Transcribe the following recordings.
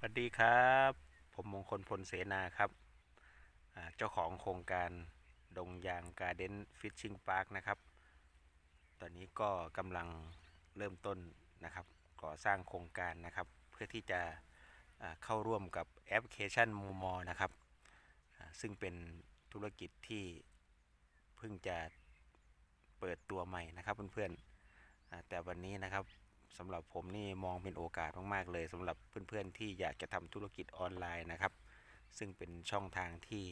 สวัสดีครับ ผมมงคลพลเสนาครับเจ้าของโครงการดงยางการ์เด้นฟิชชิงพาร์คนะครับ ตอนนี้ก็กำลังเริ่มต้นนะครับก่อสร้างโครงการนะครับ เพื่อที่จะเข้าร่วมกับแอปพลิเคชันมูมอนะครับ ซึ่งเป็นธุรกิจที่เพิ่งจะเปิดตัวใหม่นะครับเพื่อนๆแต่วันนี้นะครับ สำหรับผมนี่มองเป็นโอกาสมากๆเลยสำหรับเพื่อนๆที่อยากจะทำธุรกิจออนไลน์นะครับ ซึ่งเป็นช่องทางที่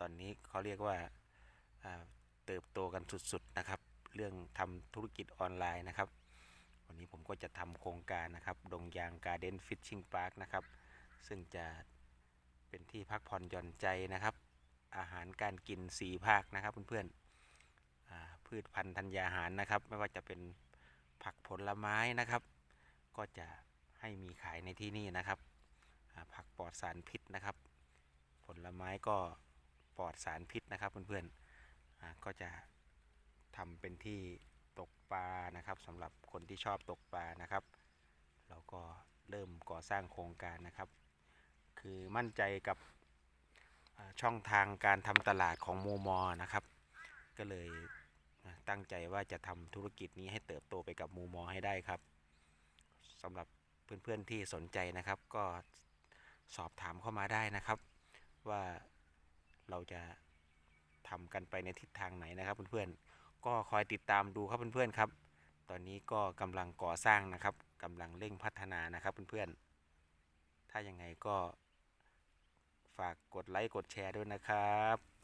ตอนนี้เขาเรียกว่าเติบโตกันสุดๆนะครับ เรื่องทำธุรกิจออนไลน์นะครับ วันนี้ผมก็จะทำโครงการนะครับดงยางการ์เด้นฟิชชิงพาร์คนะครับ ซึ่งจะเป็นที่พักผ่อนหย่อนใจนะครับ อาหารการกิน 4 ภาคนะครับเพื่อนๆพืชพันธุ์ธัญญาหารนะครับ ไม่ว่าจะเป็น ลไม้นะครับ ก็จะให้มีขายในที่นี่นะครับ ผักปลอดสารพิษนะครับ ผลไม้ก็ปลอดสารพิษนะครับเพื่อนๆก็จะทำเป็นที่ตกปลานะครับสำหรับคนที่ชอบตกปลานะครับ เราก็เริ่มก่อสร้างโครงการนะครับ คือมั่นใจกับช่องทางการทำตลาดของโมมอนะครับ ก็เลย ตั้งใจว่าจะทำธุรกิจนี้ให้เติบโตไปกับมูมอให้ได้ครับสำหรับเพื่อนๆที่สนใจนะครับ ก็สอบถามเข้ามาได้นะครับ ว่าเราจะทำกันไปในทิศทางไหนนะครับเพื่อนๆก็คอยติดตามดูครับเพื่อนๆครับ ตอนนี้ก็กำลังก่อสร้างนะครับกำลังเร่งพัฒนานะครับเพื่อนๆถ้ายังไงก็ฝากกดไลค์กดแชร์ด้วยนะครับ